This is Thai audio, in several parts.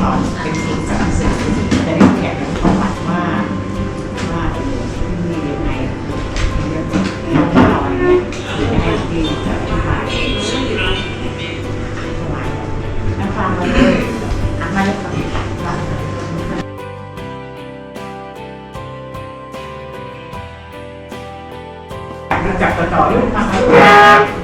สอนเป็นสิ่งศับสิทธิ์จะได้แขกประวัติว่าว่าที่นี่ยังไงเรื่องข้าวอะไรเงี้ยยังไงดีจะถวายถวายแล้วฟังมาเลยอะมาเลยฟังรู้จักต่อต่อรู้ฟังรู้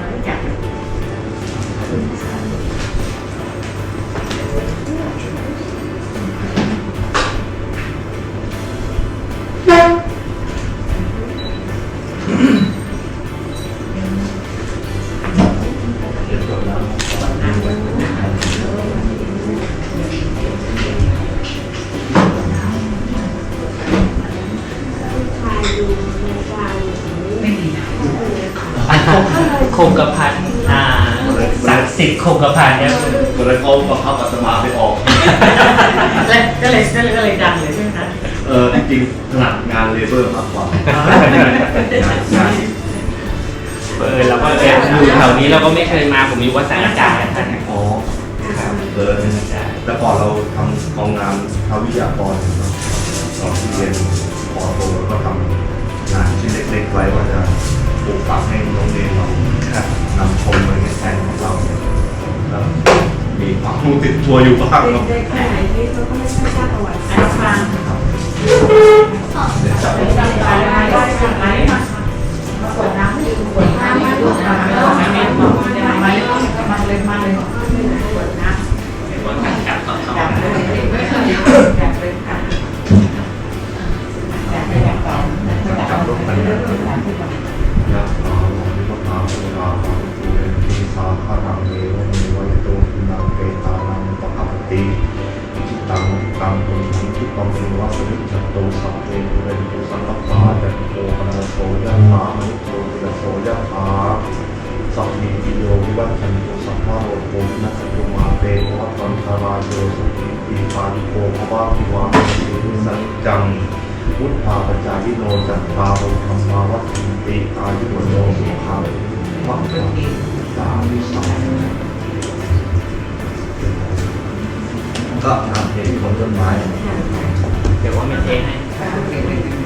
คงกระพันอ่าศักดิ์สิทธิ์คงกระพันเนี่ยก็เลยเขาบังคับอาตมาไปออกก็เลยก็เลยก็เลยดังเลยใช่ไหมคะเออจริงๆถนัดงานเลเบอร์มากกว่างานเออเราก็เอออยู่แถวนี้เราก็ไม่เคยมาผมอยู่วัดสารอาจารย์ท่านนะอ๋อเออแต่ก่อนเราทำกองงานทวิทยากรเนอะตอนที่เรียนปอโทเราก็ทำ มีความรู้ติดตัวอยู่บ้างครับเด็กๆคนไหนที่เขาก็ไม่ใช่ทราบประวัติอันฟังเดี๋ย สังคิปังเมวะสมิจจโตสัพเพเรนตุสังกปาจันโตปนาโสยะถามณิโตติระโสยะถาสัพพิติโยวิวัชันตุสัพพะโรโควินัสตุมาเตวัตันตารายโยสุขิติปาลิโกภวะพิวะเมติสัจจังพุทธาปจายิโนจัตตารุธรรมาวัฏฏิติอายุวโนสุขังวัฏฏิสามิ ก็ทำเพลงบนต้นไม้ เดี๋ยวว่าไม่เทให้เ